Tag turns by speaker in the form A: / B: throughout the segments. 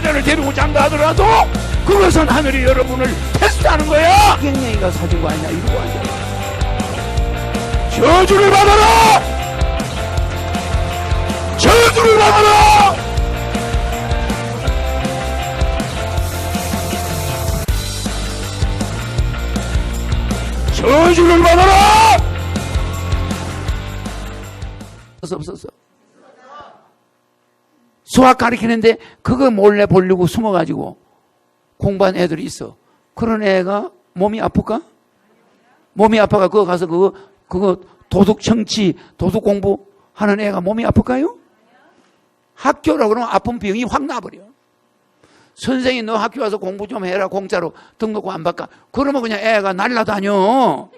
A: 3천명의 여자를 데리고 잔다 하더라도 그것은 하늘이 여러분을 테스트하는 거야. 갱년이가 사준 거 아니냐 이러고 앉아. 저주를 받아라. 저주를 받아라. 저주를 받아라. 없었어. 수학 가르치는데 그거 몰래 보려고 숨어가지고 공부한 애들이 있어. 그런 애가 몸이 아플까? 몸이 아파가 그거 가서 그거 그거 도둑 청취 도둑 공부 하는 애가 몸이 아플까요? 학교라 그러면 아픈 병이 확 나버려. 선생이 너 학교 와서 공부 좀 해라 공짜로 등록금 안 받까? 그러면 그냥 애가 날라다녀.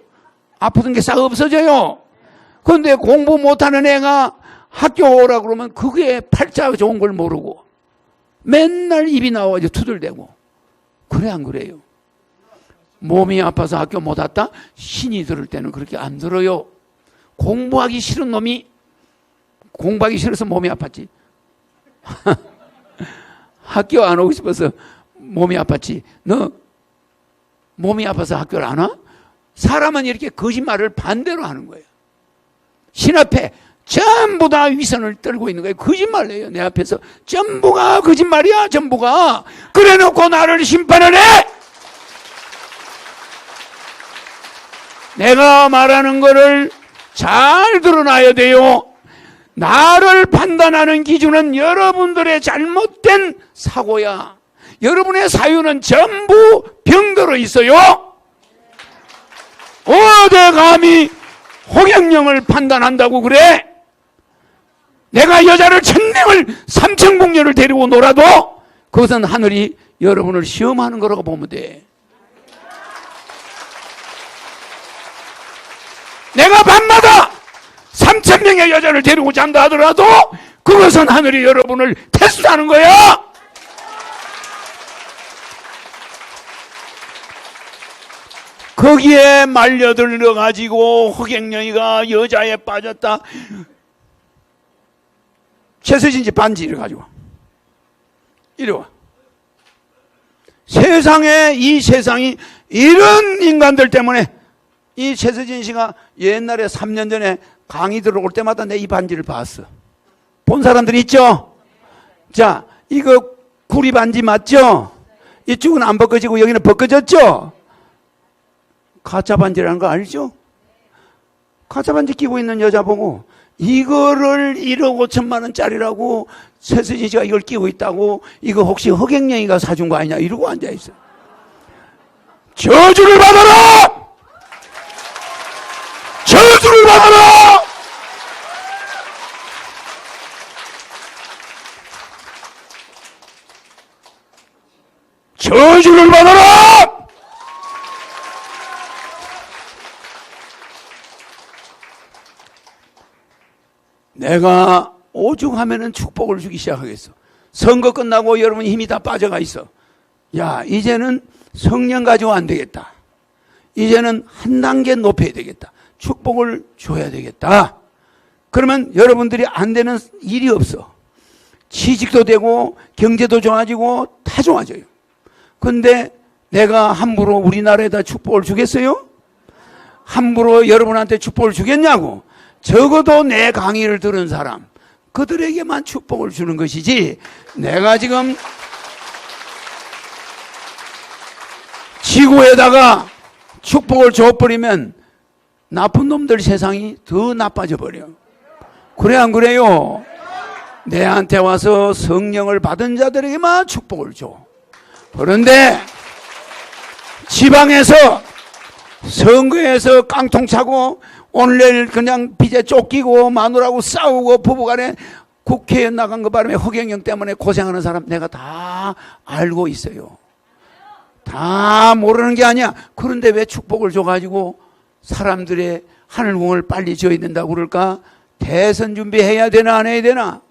A: 아프던 게 싹 없어져요. 그런데 공부 못하는 애가 학교 오라 그러면 그게 팔자 좋은 걸 모르고 맨날 입이 나와 이제 투덜대고 그래 안 그래요? 몸이 아파서 학교 못 왔다? 신이 들을 때는 그렇게 안 들어요. 공부하기 싫은 놈이 공부하기 싫어서 몸이 아팠지. 학교 안 오고 싶어서 몸이 아팠지. 너 몸이 아파서 학교를 안 와? 사람은 이렇게 거짓말을 반대로 하는 거예요. 신 앞에 전부 다 위선을 떨고 있는 거예요. 거짓말이에요. 내 앞에서 전부가 거짓말이야. 전부가 그래 놓고 나를 심판을 해. 내가 말하는 거를 잘 들어놔야 돼요. 나를 판단하는 기준은 여러분들의 잘못된 사고야. 여러분의 사유는 전부 병들어 있어요. 어디 감히 호경령을 판단한다고 그래? 내가 여자를 천명을 삼천공녀를 데리고 놀아도 그것은 하늘이 여러분을 시험하는 거라고 보면 돼. 내가 밤마다 삼천 명의 여자를 데리고 잔다 하더라도 그것은 하늘이 여러분을 테스트하는 거야. 거기에 말려들러 가지고 허갱영이가 여자에 빠졌다. 최서진 집 반지 이래 가지고 이리 와. 세상에 이 세상이 이런 인간들 때문에 이 최서진 씨가 옛날에 3년 전에 강의 들어올 때마다 내 이 반지를 봤어. 본 사람들 있죠? 자, 이거 구리 반지 맞죠? 이쪽은 안 벗겨지고 여기는 벗겨졌죠? 가짜 반지라는 거 알죠? 가짜 반지 끼고 있는 여자 보고 이거를 1억 5천만 원짜리라고 최수진 씨가 이걸 끼고 있다고 이거 혹시 허경영이가 사준 거 아니냐 이러고 앉아있어. 저주를 받아라! 저주를 받아라! 저주를 받아라! 내가 오죽하면은 축복을 주기 시작하겠어. 선거 끝나고 여러분 힘이 다 빠져가 있어. 야, 이제는 성령 가지고 안 되겠다. 이제는 한 단계 높여야 되겠다. 축복을 줘야 되겠다. 그러면 여러분들이 안 되는 일이 없어. 취직도 되고 경제도 좋아지고 다 좋아져요. 근데 내가 함부로 우리나라에다 축복을 주겠어요? 함부로 여러분한테 축복을 주겠냐고? 적어도 내 강의를 들은 사람, 그들에게만 축복을 주는 것이지, 내가 지금 지구에다가 축복을 줘버리면 나쁜 놈들 세상이 더 나빠져 버려. 그래, 안 그래요? 내한테 와서 성령을 받은 자들에게만 축복을 줘. 그런데 지방에서 선거에서 깡통 차고 오늘 그냥 빚에 쫓기고 마누라하고 싸우고 부부간에 국회에 나간 거 바람에 허경영 때문에 고생하는 사람 내가 다 알고 있어요. 다 모르는 게 아니야. 그런데 왜 축복을 줘가지고 사람들의 하늘궁을 빨리 지어야 된다고 그럴까? 대선 준비해야 되나 안 해야 되나?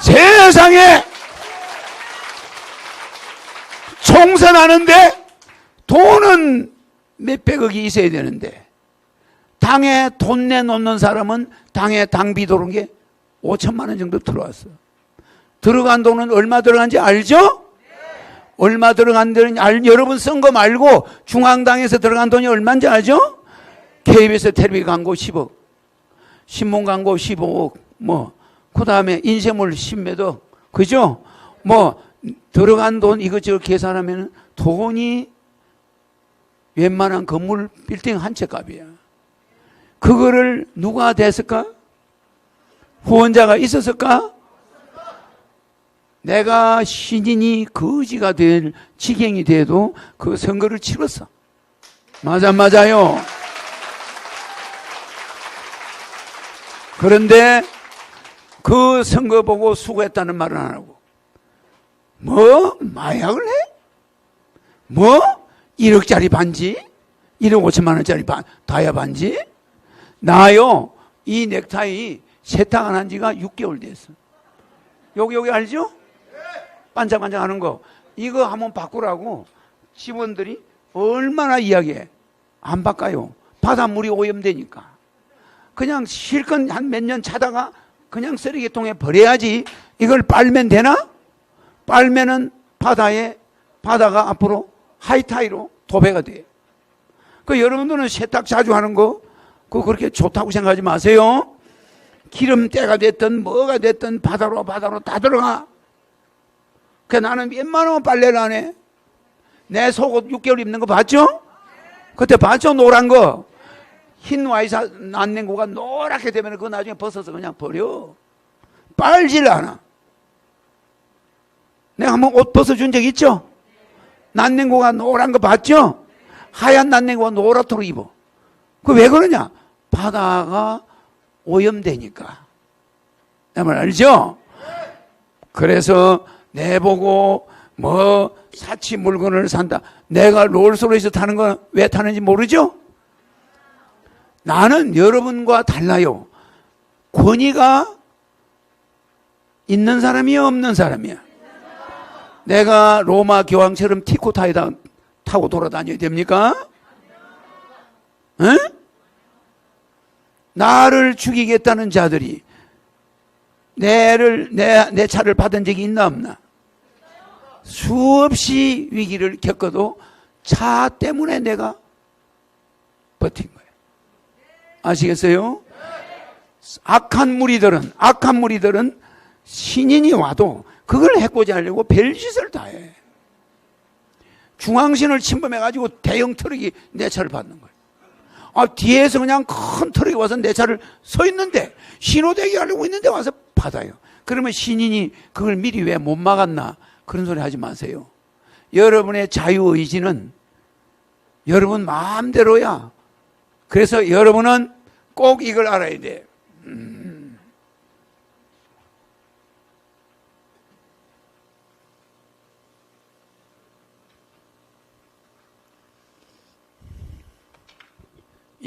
A: 세상에 총선하는데 돈은 몇백억이 있어야 되는데 당에 돈 내놓는 사람은 당에 당비 도는 게 5천만 원 정도 들어왔어. 들어간 돈은 얼마 들어간지 알죠? 얼마 들어간 돈이 알, 여러분 쓴 거 말고 중앙당에서 들어간 돈이 얼마인지 알죠? KBS 텔레비 광고 10억, 신문 광고 15억, 뭐, 그 다음에 인쇄물 10매덕, 그죠? 뭐, 들어간 돈 이것저것 계산하면 돈이 웬만한 건물 빌딩 한 채 값이야. 그거를 누가 됐을까? 후원자가 있었을까? 내가 신인이 거지가 될 지경이 돼도 그 선거를 치렀어. 맞아, 맞아요. 그런데 그 선거 보고 수고했다는 말은 안 하고, 뭐? 마약을 해? 뭐? 1억짜리 반지? 1억 5천만 원짜리 반, 다이아 반지? 나요, 이 넥타이 세탁 안 한 지가 6개월 됐어. 여기, 여기 알죠? 반짝반짝 하는 거. 이거 한번 바꾸라고 직원들이 얼마나 이야기해. 안 바꿔요. 바닷물이 오염되니까. 그냥 실컷 한 몇 년 차다가 그냥 쓰레기통에 버려야지 이걸 빨면 되나? 빨면은 바다에, 바다가 앞으로 하이타이로 도배가 돼. 그 여러분들은 세탁 자주 하는 거, 그거 그렇게 좋다고 생각하지 마세요. 기름때가 됐든 뭐가 됐든 바다로 바다로 다 들어가. 그 나는 웬만하면 빨래를 안 해. 내 속옷 6개월 입는 거 봤죠? 그때 봤죠? 노란 거. 흰 와이사 난냉고가 노랗게 되면 그거 나중에 벗어서 그냥 버려. 빨질 않아. 내가 한번 옷 벗어준 적 있죠? 난냉고가 노란 거 봤죠? 하얀 난냉고가 노랗도록 입어. 그 왜 그러냐? 바다가 오염되니까. 내말 알죠? 그래서 내보고 뭐 사치 물건을 산다. 내가 롤스로이스 타는 건 왜 타는지 모르죠? 나는 여러분과 달라요. 권위가 있는 사람이야 없는 사람이야. 내가 로마 교황처럼 티코타에다 타고 돌아다녀야 됩니까? 응? 나를 죽이겠다는 자들이 내를 내, 내 차를 받은 적이 있나 없나? 수없이 위기를 겪어도 차 때문에 내가 버틴 거예요. 아시겠어요? 악한 무리들은 악한 무리들은 신인이 와도 그걸 해코지 하려고 별짓을 다 해. 중앙신을 침범해 가지고 대형 트럭이 내 차를 받는 거예요. 아, 뒤에서 그냥 큰 트럭이 와서 내 차를 서 있는데 신호 대기 하려고 있는데 와서 받아요. 그러면 신인이 그걸 미리 왜 못 막았나? 그런 소리 하지 마세요. 여러분의 자유 의지는 여러분 마음대로야. 그래서 여러분은 꼭 이걸 알아야 돼. 음.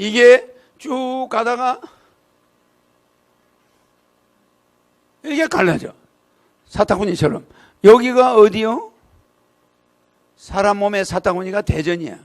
A: 이게 쭉 가다가 이게 갈라져. 사타구니처럼. 여기가 어디요? 사람 몸의 사타구니가 대전이야.